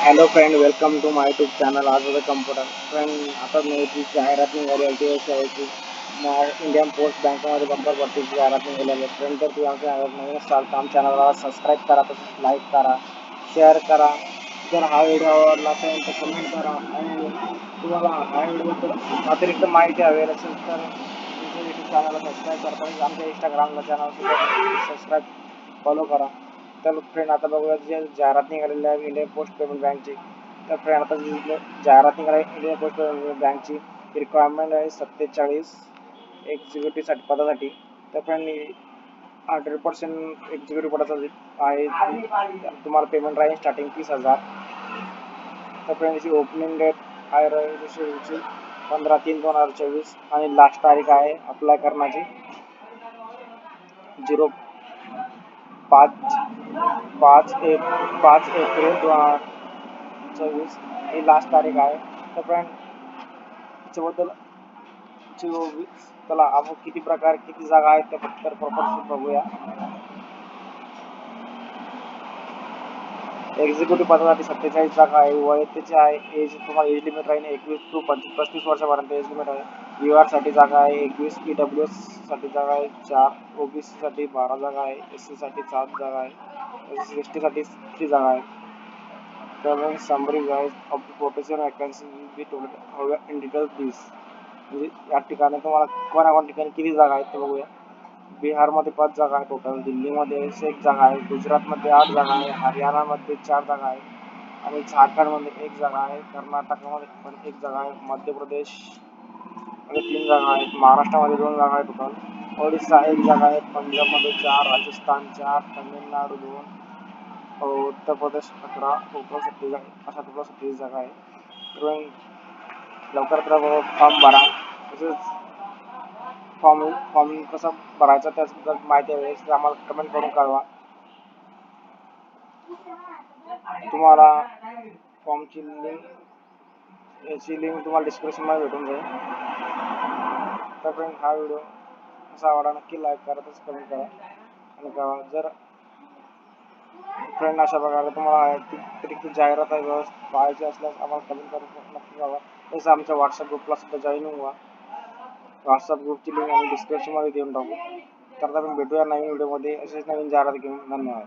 Hello friend welcome to my tube channel आज computer friend आता नवीची जाहिरात निघाली एल टी शाळेची इंडियन पोस्ट बँकेमध्ये बंपर भरतीची जाहिरात निघाली आहे. फ्रेंड तर तुम्ही आमच्या नवीन स्टार्ट आम चॅनलला सबस्क्राईब करा तसंच लाईक करा शेअर करा. जर हा व्हिडिओ आवडला असेल तर कमेंट करा. आणि तुम्हाला हा व्हिडिओबद्दल अतिरिक्त माहिती हवी असेल तर तुमच्या यूट्यूब चॅनलला सबस्क्राईब करता. आमच्या इंस्टाग्रामला चॅनल सबस्क्राईब फॉलो करा. तर फ्रेंड आता बघूया जे जाहिरात निघालेली आहे इंडियन पोस्ट पेमेंट बँकची तर फ्रेंड आता जाहिरात निघाली इंडियन पोस्ट पेमेंट बँकची रिक्वायरमेंट आहे सत्तेचाळीस एक्झिक्युटिव्हसाठी पदासाठी. तर फ्रेंड हंड्रेड पर्सेंट एक्झिक्युटिव्ह पदासाठी आहे तुम्हाला पेमेंट राहील स्टार्टिंग तीस हजार. तर फ्रेंड याची ओपनिंग डेट आहे पंधरा तीन दोन हजार चोवीस आणि लास्ट तारीख आहे अप्लाय करण्याची. झिरो पाच पाच एक पाच एप्रिल दोन हजार चोवीस ही लास्ट तारीख आहे. तर फ्रेंड त्याच्याबद्दल त्याला आपण किती प्रकार किती जागा आहेत त्या तर प्रॉपर बघूया. एक्झिक्युटिव्ह पदासाठी सत्तेचाळीस जागा आहे. वय आहे. एज तुम्हाला एज लिमिट राहील एकवीस टू पंचवीस पस्तीस वर्षापर्यंत एज लिमिट आहे. साठी जागा आहे एकवीस पी डब्ल्यू साठी जागा आहे चार ओ बी साठी बारा जागा आहे एससाठी सात जागा आहे एस टीसाठी किती जागा आहे तर summary guys of the professional vacancy be total in detail please म्हणजे या ठिकाणी तुम्हाला कोणाकोण ठिकाणी किती जागा आहेत ते बघूया. बिहारमध्ये पाच जागा आहे टोटल दिल्लीमध्ये एक जागा आहे गुजरातमध्ये आठ जागा आहे हरियाणामध्ये चार जागा आहे आणि झारखंडमध्ये एक जागा आहे कर्नाटकामध्ये पण एक जागा आहे मध्य प्रदेश मध्ये तीन जागा आहेत. महाराष्ट्रामध्ये दोन जागा आहेत टोटल ओडिसा एक जागा आहे. पंजाबमध्ये चार राजस्थान चार तमिळनाडू दोन उत्तर प्रदेश अकरा टोटल सत्तीस अशा टोटल सत्तीस जागा आहे लवकर फॉर्म भरा. तसेच फॉर्म फॉर्म कसा भरायचा त्याबद्दल माहिती हवी तर आम्हाला कमेंट करून कळवा. तुम्हाला फॉर्मची लिंक याची लिंक तुम्हाला डिस्क्रिप्शनमध्ये भेटून जाईल. तर फ्रेंड हा व्हिडिओ असा आवडा नक्की लाईक करा तसं कमेंट करा. आणि कळवा जर फ्रेंड अशा प्रकारे तुम्हाला अतिरिक्त जाहिरात आहे व्यवस्थित पाहायची असल्यास आम्हाला कमेंट करून नक्की कळवा तसं आमच्या व्हॉट्सअप ग्रुपला सुद्धा जॉईन व्हा. व्हॉट्सअप ग्रुपची लिंक आम्ही डिस्क्रिप्शनमध्ये देऊन टाकू. तर आपण भेटूया नवीन व्हिडिओमध्ये असेच नवीन जाहिरात घेऊन. धन्यवाद.